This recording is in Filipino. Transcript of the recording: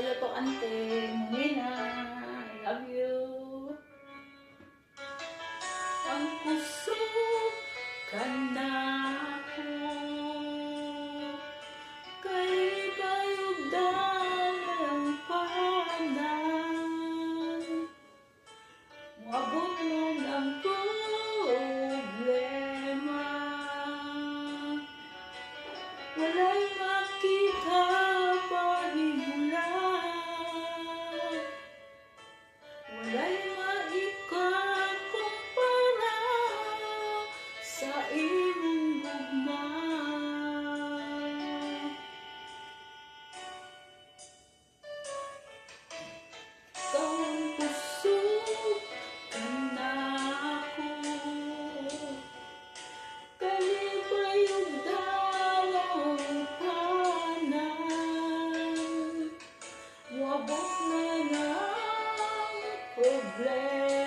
sa'yo to, ante. Mumina. I love you. Ang puso ka na ako. Kay bayugdan ang panan. Wabot mo ng problema. Wala'y abot na ng problema.